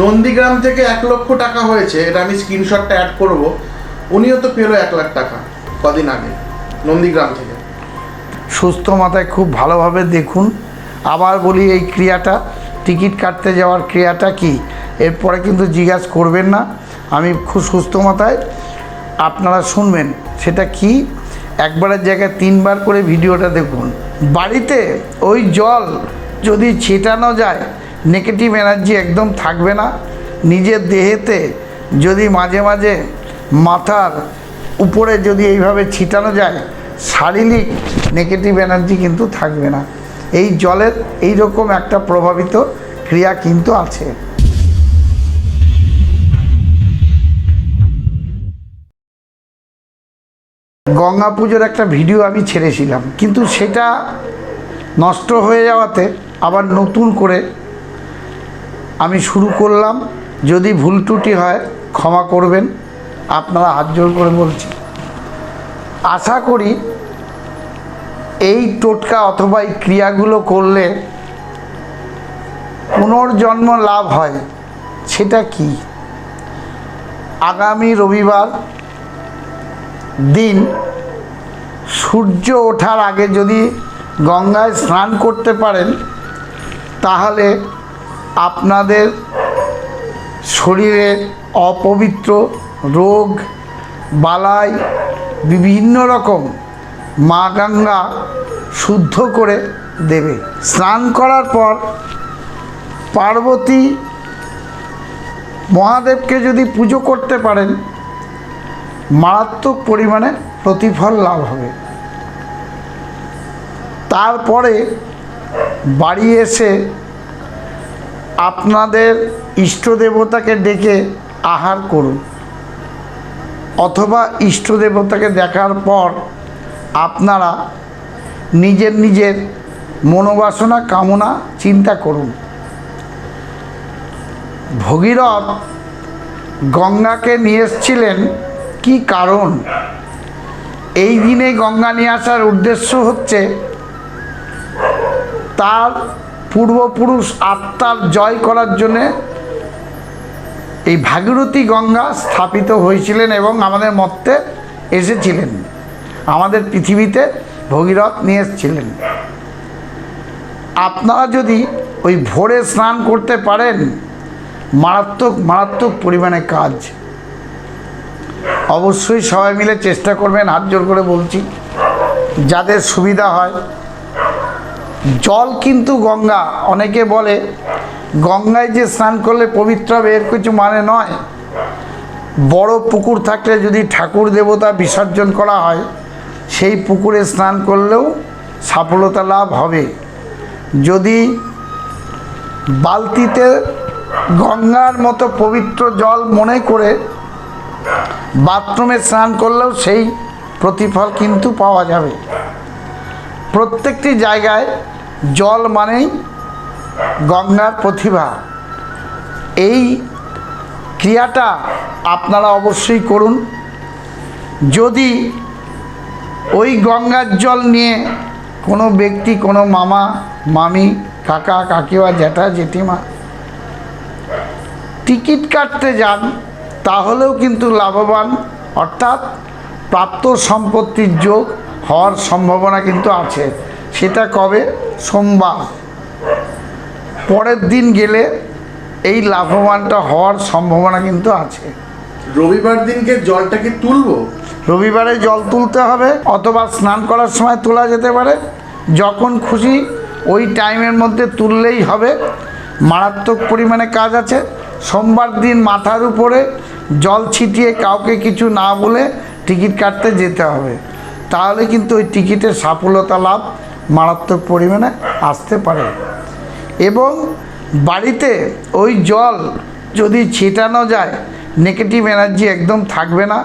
নন্দীগ্রাম থেকে এক লক্ষ টাকা হয়েছে, এটা আমি স্ক্রিনশটটা অ্যাড করব। উনিও তো পেল এক লাখ টাকা কদিন আগে, নন্দীগ্রাম থেকে। সুস্থ মাথায় খুব ভালোভাবে দেখুন। আবার বলি, এই ক্রিয়াটা, টিকিট কাটতে যাওয়ার ক্রিয়াটা কি? এরপরে কিন্তু জিজ্ঞাসা করবেন না, আমি খুব সুস্থ মাথায়। আপনারা শুনবেন, সেটা কি? একবারের জায়গায় তিনবার করে ভিডিওটা দেখুন। বাড়িতে ওই জল যদি ছেটানো যায় নেগেটিভ এনার্জি একদম থাকবে না। নিজের দেহেতে যদি মাঝে মাঝে মাথার উপরে যদি এইভাবে ছিটানো যায়, শারীরিক নেগেটিভ এনার্জি কিন্তু থাকবে না। এই জলের এই রকম একটা প্রভাবিত ক্রিয়া কিন্তু আছে। গঙ্গা পুজোর একটা ভিডিও আমি ছেড়েছিলাম, কিন্তু সেটা নষ্ট হয়ে যাওয়াতে আবার নতুন করে আমি শুরু করলাম। যদি ভুল ত্রুটি হয়, ক্ষমা করবেন। আপনারা হাত জোর করে বলছি আশা করি এই টোটকা অথবা এই ক্রিয়াগুলো করলে পুনর্জন্ম লাভ হয়। সেটা কি? আগামী রবিবার দিন সূর্য ওঠার আগে যদি গঙ্গায় স্নান করতে পারেন, তাহলে আপনাদের শরীরের অপবিত্র রোগ, বালাই, বিভিন্ন রকম মা গঙ্গা শুদ্ধ করে দেবে। স্নান করার পর পার্বতী মহাদেবকে যদি পুজো করতে পারেন, মারাত্মক পরিমাণে প্রতিফল লাভ হবে। তারপরে বাড়ি এসে আপনাদের ইষ্ট দেবতাকে ডেকে আহার করুন। অথবা ইষ্ট দেবতাকে দেখার পর আপনারা নিজের নিজের মনোবাসনা, কামনা, চিন্তা করুন। ভগীরথ গঙ্গাকে নিয়ে এসছিলেন। কি কারণ? এই দিনে গঙ্গা নিয়ে আসার উদ্দেশ্য হচ্ছে তার পূর্বপুরুষ আত্মার জয় করার জন্যে এই ভাগীরথী গঙ্গা স্থাপিত হয়েছিলেন এবং আমাদের মধ্যে এসেছিলেন। আমাদের পৃথিবীতে ভগীরথ নিয়ে এসেছিলেন। আপনারা যদি ওই ভোরে স্নান করতে পারেন, মারাত্মক মারাত্মক পরিমাণে কাজ। অবশ্যই সবাই মিলে চেষ্টা করবেন, হাত জোর করে বলছি, যাদের সুবিধা হয় জল কিন্তু গঙ্গা। অনেকে বলে, গঙ্গায় যে স্নান করলে পবিত্র হবে, এর কিছু মানে নয়। বড় পুকুর থাকলে যদি ঠাকুর দেবতা বিসর্জন করা হয়, সেই পুকুরে স্নান করলেও সফলতা লাভ হবে। যদি বালতিতে গঙ্গার মতো পবিত্র জল মনে করে বাথরুমে স্নান করলেও সেই প্রতিফল কিন্তু পাওয়া যাবে। প্রত্যেকটি জায়গায় জল মানেই গঙ্গার প্রতিভা। এই ক্রিয়াটা আপনারা অবশ্যই করুন। যদি ওই গঙ্গার জল নিয়ে কোনো ব্যক্তি, কোনো মামা, মামি, কাকা, কাকিমা, জ্যাঠা, জেঠিমা টিকিট কাটতে যান, তাহলেও কিন্তু লাভবান। অর্থাৎ প্রাপ্ত সম্পত্তির যোগ হওয়ার সম্ভাবনা কিন্তু আছে। সেটা কবে? সোমবার। পরের দিন গেলে এই লাভবানটা হওয়ার সম্ভাবনা কিন্তু আছে। রবিবার দিনকে জলটা কি তুলবো? রবিবারে জল তুলতে হবে অথবা স্নান করার সময় তোলা যেতে পারে। যখন খুশি ওই টাইমের মধ্যে তুললেই হবে। মারাত্মক পরিমাণে কাজ আছে। সোমবার দিন মাথার উপরে জল ছিটিয়ে কাউকে কিছু না বলে টিকিট কাটতে যেতে হবে। তাহলে কিন্তু ওই টিকিটের সাফল্যতা লাভ। মারাত্মক পরিমাণে আসতে পারে। এবং বাড়িতে ওই জল যদি ছিটানো যায় নেগেটিভ এনার্জি একদম থাকবে না।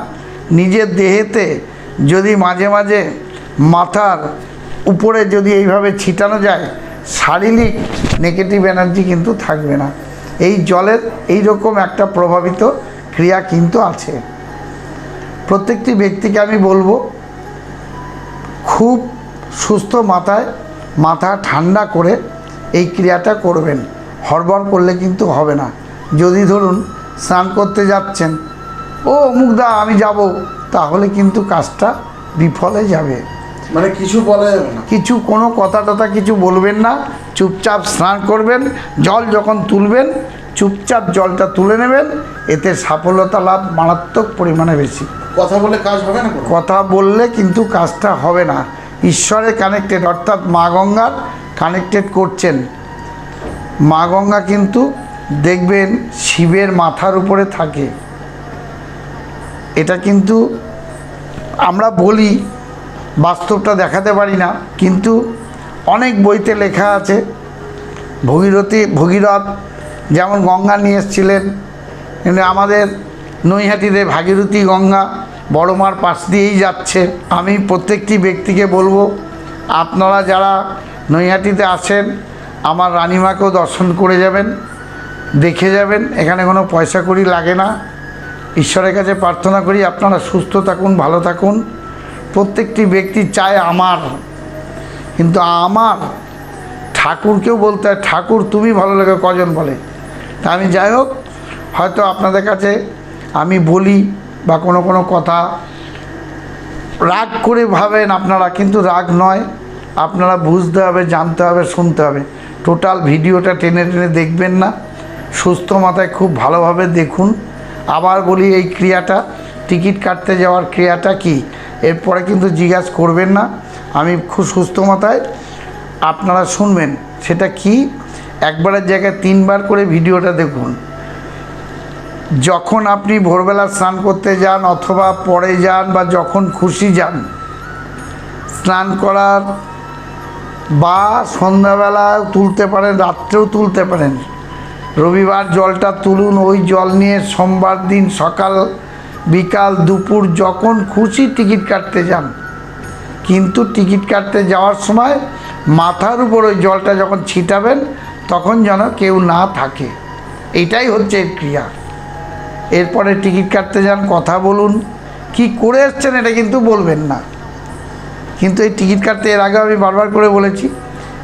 নিজের দেহেতে যদি মাঝে মাঝে মাথার উপরে যদি এইভাবে ছিটানো যায়, শারীরিক নেগেটিভ এনার্জি কিন্তু থাকবে না। এই জলের এই রকম একটা প্রভাবিত ক্রিয়া কিন্তু আছে। প্রত্যেকটি ব্যক্তিকে আমি বলব, খুব সুস্থ মাথায় মাথা ঠান্ডা করে এই ক্রিয়াটা করবেন। হড়বড় করলে কিন্তু হবে না। যদি ধরুন স্নান করতে যাচ্ছেন ও অমুকদা আমি যাব। তাহলে কিন্তু কাজটা বিফলে যাবে। মানে কিছু বলা যাবে না কিছু কোনো কথা টথা কিছু বলবেন না। চুপচাপ স্নান করবেন জল যখন তুলবেন চুপচাপ জলটা তুলে নেবেন এতে সাফল্যতা লাভ মারাত্মক পরিমাণে বেশি। কথা বলে কাজ হবে না কথা বললে কিন্তু কাজটা হবে না। ঈশ্বরে কানেক্টেড অর্থাৎ মা গঙ্গার কানেক্টেড করছেন। মা গঙ্গা কিন্তু দেখবেন শিবের মাথার উপরে থাকে। এটা কিন্তু আমরা বলি, বাস্তবটা দেখাতে পারি না, কিন্তু অনেক বইতে লেখা আছে। ভগীরথী, ভগীরথ যেমন গঙ্গা নিয়ে এসেছিলেন আমাদের নৈহাটিতে ভাগীরথী গঙ্গা বড়মার পাশ দিয়েই যাচ্ছে। আমি প্রত্যেকটি ব্যক্তিকে বলব, আপনারা যারা নৈহাটিতে আসেন আমার রানিমাকেও দর্শন করে যাবেন, দেখে যাবেন, এখানে কোনো পয়সা করি লাগে না। ঈশ্বরের কাছে প্রার্থনা করি, আপনারা সুস্থ থাকুন, ভালো থাকুন। প্রত্যেকটি ব্যক্তি চায় আমার, কিন্তু আমার ঠাকুরকেও বলতে হয়, ঠাকুর, তুমি ভালো লাগে, কজন বলে? তা আমি যাই হোক, হয়তো আপনাদের কাছে আমি বলি বা কোনো কোনো কথা রাগ করে ভাবেন আপনারা, কিন্তু রাগ নয়। আপনারা বুঝতে হবে, জানতে হবে, শুনতে হবে। টোটাল ভিডিওটা টেনে টেনে দেখবেন না। সুস্থ মাথায় খুব ভালোভাবে দেখুন। আবার বলি, এই ক্রিয়াটা, টিকিট কাটতে যাওয়ার ক্রিয়াটা কি? এরপরে কিন্তু জিজ্ঞাসা করবেন না। আমি খুব সুস্থ মাথায় আপনারা শুনবেন। সেটা কি? একবারের জায়গায় তিনবার করে ভিডিওটা দেখুন। যখন আপনি ভোরবেলা স্নান করতে যান অথবা পরে যান বা যখন খুশি যান, স্নান করার বা সন্ধ্যাবেলা তুলতে পারেন, রাত্রেও তুলতে পারেন। রবিবার জলটা তুলুন, ওই জল নিয়ে সোমবার দিন সকাল, বিকাল, দুপুর যখন খুশি টিকিট কাটতে যান। কিন্তু টিকিট কাটতে যাওয়ার সময় মাথার উপর ওই জলটা যখন ছিটাবেন, তখন যেন কেউ না থাকে। এটাই হচ্ছে ক্রিয়া। এরপরে টিকিট কাটতে যান কথা বলুন। কি করে এসছেন এটা কিন্তু বলবেন না। কিন্তু এই টিকিট কাটতে এর আগে আমি বারবার করে বলেছি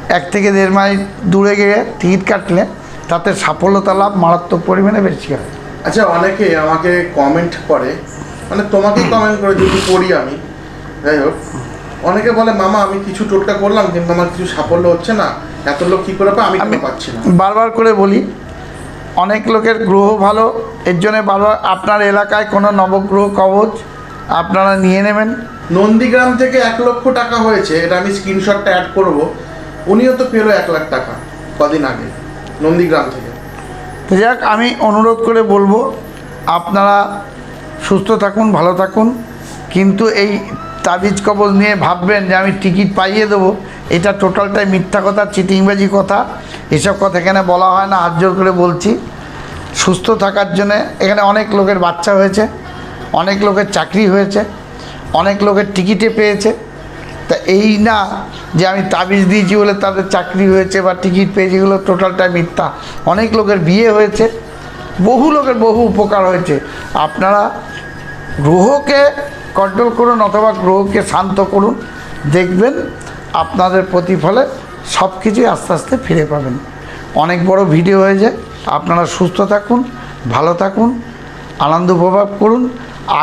এক থেকে দেড় মাইল দূরে গিয়ে টিকিট কাটলে তাতে সাফল্যতা লাভ মারাত্মক পরিমাণে বেশি হয়। আচ্ছা অনেকে আমাকে কমেন্ট করে মানে তোমাকেই কমেন্ট করে যদি পড়ি আমি যাই হোক। অনেকে বলে মামা আমি কিছু টোটকা করলাম কিন্তু আমার কিছু সাফল্য হচ্ছে না। এত লোক কি করে আমি কেন পাচ্ছি না? বারবার করে বলি অনেক লোকের গ্রহ ভালো এর জন্য বারবার আপনার এলাকায় কোনো নবগ্রহ কবচ আপনারা নিয়ে নেবেন। নন্দীগ্রাম থেকে এক লক্ষ টাকা হয়েছে এটা আমি স্ক্রিনশটটা অ্যাড করব। উনিও তো পেল এক লাখ টাকা কদিন আগে নন্দীগ্রাম থেকে। তো যাক আমি অনুরোধ করে বলব আপনারা সুস্থ থাকুন ভালো থাকুন। কিন্তু এই তাবিজ কবজ নিয়ে ভাববেন যে আমি টিকিট পাইয়ে দেবো। এটা টোটালটাই মিথ্যা কথা, চিটিংবাজি কথা। এসব কথা এখানে বলা হয় না, হাত করে বলছি। সুস্থ থাকার জন্যে এখানে অনেক লোকের বাচ্চা হয়েছে, অনেক লোকের চাকরি হয়েছে, অনেক লোকের টিকিটে পেয়েছে। তা এই না যে আমি তাবিজ দিয়েছি বলে তাদের চাকরি হয়েছে বা টিকিট পেয়েছি, এগুলো টোটালটাই মিথ্যা। অনেক লোকের বিয়ে হয়েছে, বহু লোকের বহু উপকার হয়েছে। আপনারা গ্রহকে কন্ট্রোল করুন অথবা গ্রহকে শান্ত করুন, দেখবেন আপনাদের প্রতিফলে সব কিছুই আস্তে আস্তে ফিরে পাবেন। অনেক বড় ভিডিও হয়ে যায়, আপনারা সুস্থ থাকুন, ভালো থাকুন, আনন্দ উপভোগ করুন,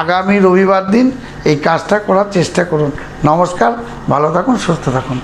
আগামী রবিবার দিন এই কাজটা করার চেষ্টা করুন। নমস্কার, ভালো থাকুন, সুস্থ থাকুন।